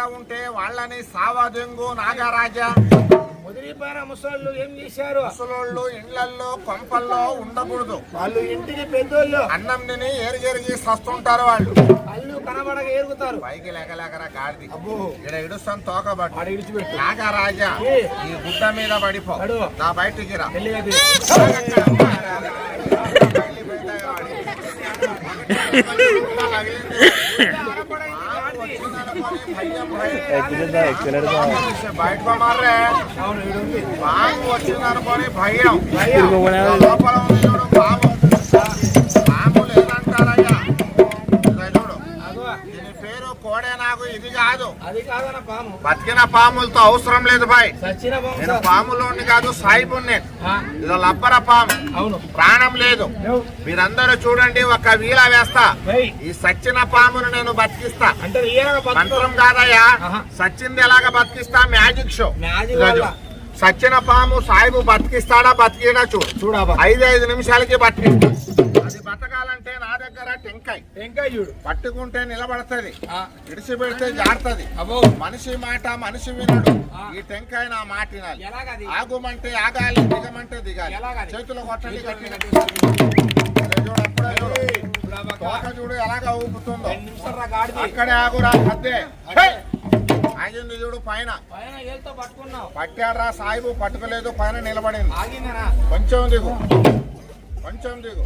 వాళ్ళు ఎక్కడ ఉంటే వాళ్ళని సావదెంగు నాగరాజా. వదిలిపోయిన ముసళ్ళు ఏం చేశారు? ముసలోళ్ళు ఇండ్లల్లో కొంపల్లో ఉండకూడదు. వాళ్ళు ఇంటికి పెద్దోళ్ళు. అన్నం తిని ఎరిగెరిగి సస్తుంటారు వాళ్ళు. కళ్ళు కనబడక ఏరుగుతారు పైకి లేకలేకరా గాడిది. ఇక్కడ ఇడుస్తాను తోకబట్టు. నాగరాజా. ఈ గుడ్డ మీద పడిపో. పడు. నా బయటికి రా. వెళ్ళేది బయట మారే పాము వచ్చిందనుకొని భయం. లోపల ఇది కాదు. అది కాదన్న పాము. బతికిన పాములతో అవసరం లేదు బాయ్. సచిన పాము నేను. పాములోని కాదు సాయిబు నేను ఇదో లబ్బర పాము. అవును. ప్రాణం లేదు. మీరందరూ చూడండి ఒక వీల వేస్తా. ఈ సచ్చిన పామును నేను బతికిస్తా. అంటే మంత్రం కాదయ్యా. సచ్చింది ఎలాగ బతికిస్తా? Magic show. మ్యాజిక్. చూడు. సచ్చిన పాము సాయిబు బతికిస్తాడా? బతికిడా చూడు. చూడబా ఐదు ఐదు నిమిషాలకి బతికిస్తా బతకాలంటే నా దగ్గర టెంకాయ్. ఇంకా చూడు. పట్టుకుంటే నిలబడతది. ఆ, ఇడిచి పెడితే జారుతుంది. అబ్బో మనిషి మాట మనిషి వినడు. ఈ టెంకాయ నా మాట వినాలి. ఆగుమంటే ఆగాలి దిగమంటే దిగాలి? చేతులు కొట్టండి చూడు. తోక ఎలాగ ఊపుతుందో. అక్కడే ఆగురా అద్దే ఆగింది చూడు పైన. పట్టారా సాయిబు పట్టుకోలేదు పైన నిలబడింది. కొంచెం దిగు. కొంచెం దిగు.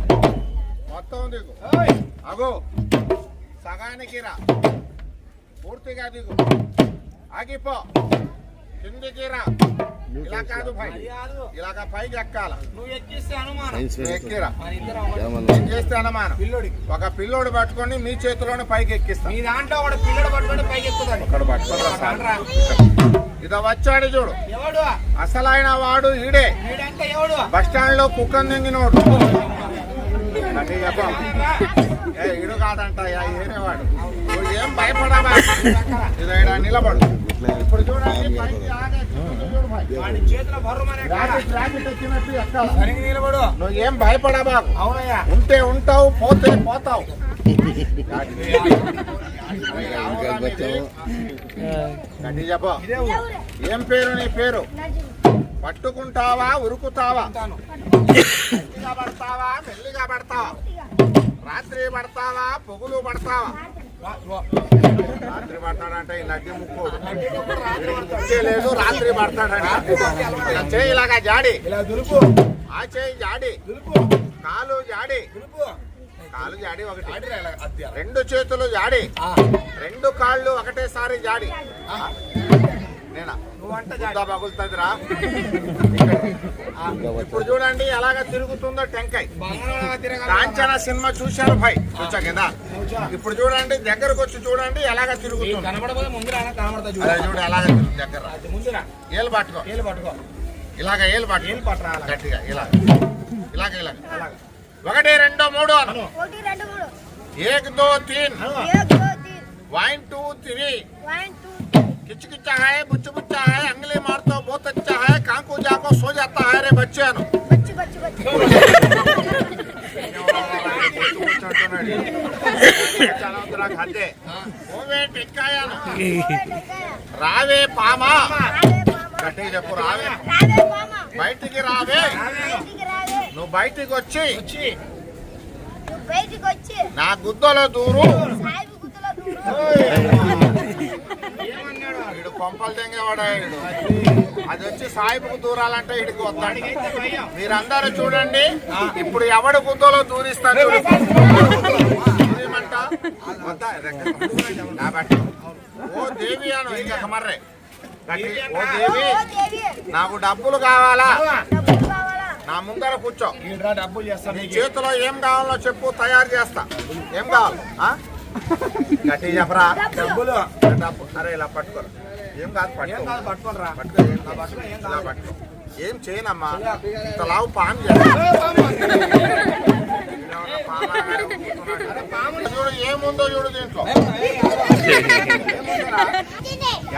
మొత్తం దిగు. అగో సగానికి రా. పూర్తిగా దిగు. ఆగిపో. కిందికి రా. ఇలా కాదు పై ఇలాగ పైకి ఎక్కాల. నువ్వు ఎక్కిస్తే అనుమానం. ఎక్కిరా చేస్తే అనుమానం? పిల్లోడికి. ఒక పిల్లోడు పట్టుకొని మీ చేతిలోనే పైకి ఎక్కిస్తా. మీ దాంట్లో ఒకడు పిల్లడు పట్టుకుంటే పైకి ఇక్కడ పట్టుకోరా. రా. ఇదో వచ్చాడు చూడు. ఎవడు? అసలైన వాడు ఈడే. బస్ స్టాండ్లో కుక్కను దింగినోడు నిలబడు. ఇప్పుడు చూడండి నిలబడు. నువ్వు ఏం భయపడబాకు అవునయ్యా. ఉంటే ఉంటావు పోతే పోతావు. ఏం పేరు నీ పేరు? పట్టుకుంటావా ఉరుకుతావా? పడతావా? మెల్లిగా పడతావా? రాత్రి పడతావా? పొగులు పడతావా. రాత్రి పడతాడంటే ముక్కోడు ముక్కే. లేదు రాత్రి పడతాడంట ఇలా చేయి ఇలాగా జాడి. ఇలా ఆ చేయి జాడి. కాలు జాడి. కాలు జాడి ఒకటి. ఇలా. రెండు చేతులు జాడి. ఆ, రెండు కాళ్ళు ఒకటేసారి జాడి. ఇప్పుడు చూడండి ఎలాగ తిరుగుతుందో టెంకాయ. కాంచన సినిమా చూశాను భయ్? చూచా కదా? ఇప్పుడు చూడండి దగ్గరకు వచ్చి చూడండి ఎలాగ తిరుగుతుంది. చూడు. ఎలాగ దగ్గర. ఏలు పట్టుకో. ఏలు పట్టుకో. ఇలాగ ఏళ్ళు పట్టు ఏలు పట్టరా గట్టిగా ఇలాగ. ఇలాగ ఇలాగ. ఇలాగ ఒకటి రెండు మూడు. ఏక్ దో తీన్. వన్ టూ త్రీ ಕಿಚ್ಚುಕಿಚ್ಚ ಹಾಯ್ ಬುಚ್ಚು ಬುಚ್ಚ ಹಾಯ್ ಅಂಗಲಿ ಮಾಡ್ತಾವ ಬೋತ್ ಹಚ್ಚ ಹಾಯ್ ಕಾಂಕು ಜಾಕೋ ಸೋ ಜಾತ ಹಾಯ್ ರೇ ಬಚ್ಚೇನು రావే పామా గట్టిగా చెప్పు రావే బయటికి రావే నువ్వు బయటికి వచ్చి నా గుద్దలో దూరు కొంపలు తెంగేవాడా వీడు అది వచ్చి సాయిబుకు దూరాలంటే ఇడికి వస్తాడు. మీరందరూ చూడండి. ఇప్పుడు ఎవడు గుద్దలో బట్టి. ఓ దేవి అను ఇంకా మర్రే. ఓ దేవి ఓ దేవి. నాకు డబ్బులు కావాలా? డబ్బులు కావాలా? నా ముందర కూర్చో. డబ్బులు చేస్తాను నీ చేతిలో ఏం కావాలో చెప్పు తయారు చేస్తా. ఏం కావాలి? గట్టి చెప్పరా? డబ్బులు. డబ్బు అరే ఇలా పట్టుకోరా. పట్టుకో ఏం కాదు. పట్టుకో, ఏం చేయనమ్మా? ఇంత లావు పాము. చూడు ఏముందో చూడు దీంట్లో?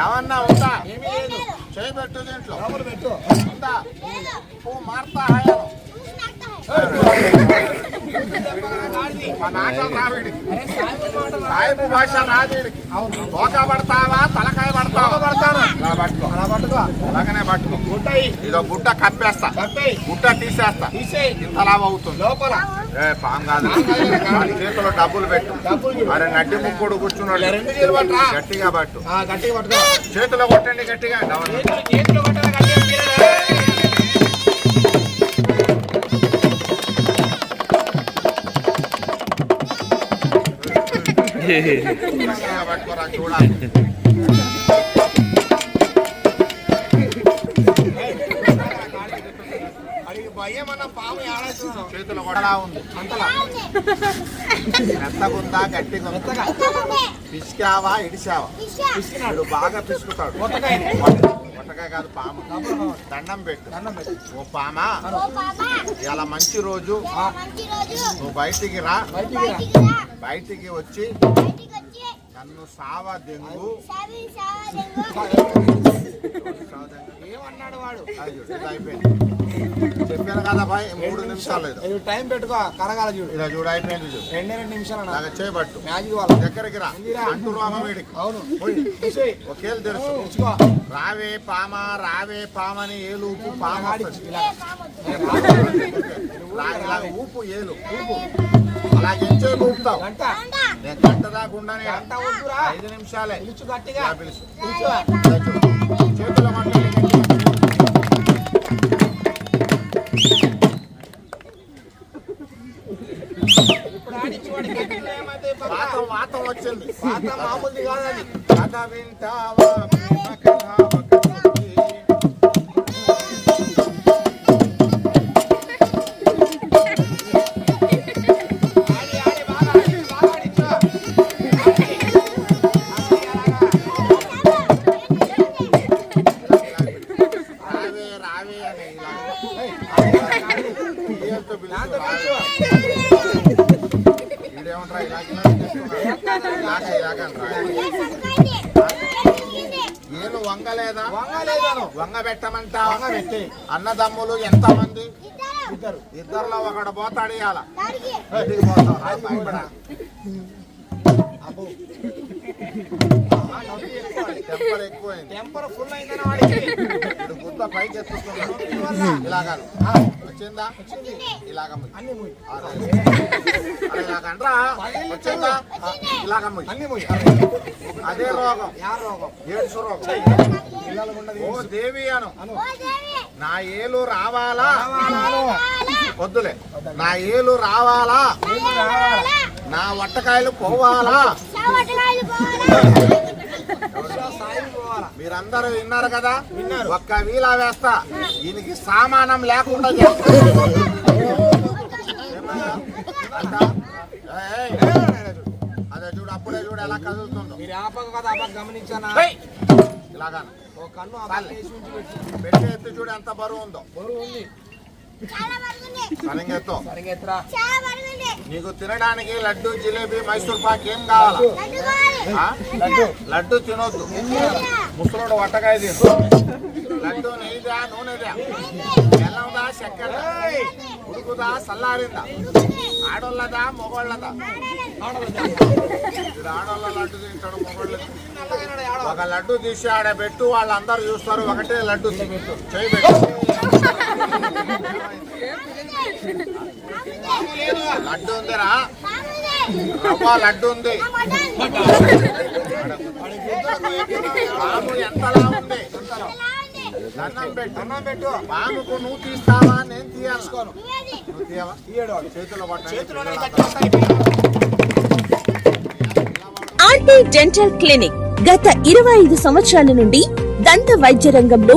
ఏమన్నా ఉందా? ఏమీ లేదు. చేయి పెట్టు దీంట్లో. ఉందా? పువ్వు మారుతా సాయిబు భాష రాదీడికి తోక పడతావా తలకాయ పడతావా పడతాను అలా పట్టుకో అలా పట్టుకో అలాగనే పట్టుకో గుడ్డయి ఇదో గుడ్డ కప్పేస్తా గుడ్డ తీసేస్తా ఇంత లాభం అవుతుంది లోపల ఏ పాం కాదు చేతిలో డబ్బులు పెట్టు. అరే నడ్డి ముక్కుడు కూర్చున్నాడు. గట్టిగా పట్టు ఆ, గట్టిగా పట్టుకో చేతిలో కొట్టండి గట్టిగా. చేతులు చేతిలో కొడలా ఉంది అంతలా మెత్తగుందా గట్టిగా పిసికావా ఇడిచావా పిసికినాడు బాగా పిసుకుతాడు కొట్టకాయ కాదు పాము? దండం పెట్టు దండం పెట్టు ఓ పామా? ఓ బాబా ఇలా మంచి రోజు ఇలా మంచి రోజు నువ్వు బయటికి రా. బయటికి వచ్చి నన్ను సావా దెంగు. సావి సావదెంగు ఏమన్నాడు వాడు? అయిపోయింది. చెప్పాను కదా భాయ్ మూడు నిమిషాలు టైం పెట్టుకో కరగాల చూడు. ఇలా చూడు అయిపోయింది చూడు. రెండే రెండు నిమిషాలు అన్న. అలాగ చేయబట్టు. మ్యాజిక్ వాళ్ళ. దగ్గరికి రా. అంటు రోగం వీడికి? అవును. ఒకేళ్ళు తెలుసు. రావే పామ రావే పామని ఏలు పామ ఊపు ఏలు ఊపు. అలా ఎంచే ఊపుతావు. గంట. నేను గంట దాకుండానే గంట ఊపురా. ఐదు నిమిషాలే. పిలుచు గట్టిగా. పిలుచు. చేతుల ఏమైతే వాతం వాతం వచ్చింది. పాత మామూలుది కాదని కథ వింటావా? ఏలు వంగలేదా వంగలేదాను వంగ పెట్టమంటావా వంగ పెట్టి. అన్నదమ్ములు ఎంతమంది? ఇద్దరు. ఇద్దరులో ఒకడు పోతాడు ఇవాళ. దానికి. టెంపర్ ఫుల్ అయిందని వాడికి. ఇప్పుడు గుత్త పైకి ఎత్తుతున్నాడు ఇలాగాను. వచ్చిందా? ఇలాగ ముయ్యి. అన్ని ఇలాగండ్రా వచ్చిందా? ఇలాగ ముయ్యి. అన్ని అదే రోగం. రోగం. ఏడ్సు రోగం. ఓ దేవి అను. నా ఏలు రావాలా? రావాలా? వద్దులే. నా ఏలు రావాలా? రావాలా? నా వట్టకాయలు పోవాలా? మీరందరూ విన్నారు కదా? విన్నారు. ఒక్క వీలా వేస్తా. దీనికి సామానం లేకుండా అదే చూడు అప్పుడే చూడు ఎలా కదులుతుందో. మీరు ఆపక కదా ఆపక గమనించానా? ఇలాగా ఓ కన్ను పెట్టి ఎత్తి చూడు ఎంత బరువు ఉందో. బరువు ఉంది. నీకు తినడానికి లడ్డు జిలేబీ మైసూర్ పాక్ ఏం కావాలా? లడ్డు? లడ్డు. లడ్డు తినొద్దు. ముసలోడు వట్టకాయ తిను. లడ్డు నెయ్యిదా నూనెదా? బెల్లందా చక్కెర ఉడుకుదా సల్లారిందా ఆడోళ్ళదా మొగోళ్ళదా? ఇప్పుడు ఆడోళ్ళ లడ్డు తింటాడు మొగోళ్ళు. ఒక లడ్డు తీసి ఆడ పెట్టు వాళ్ళందరూ చూస్తారు ఒకటే లడ్డు పెట్టు. చేయి పెట్టు. లడ్డు ఉందిరా. రవ్వ లడ్డు ఉంది. పాము ఎంతలా ఉంది? దండం పెట్టు అన్నం పెట్టు. పాముకు నువ్వు తీస్తావా? నేను తీయాలనుకోను నువ్వేది నువ్వు తీయవా? తీయడు వాడు. చేతిలో పట్టండి. చేతిలోనే పిల్లలందరూ. ఆర్టీ డెంటల్ క్లినిక్ గత ఇరవై ఐదు సంవత్సరాల నుండి దంత వైద్య రంగంలో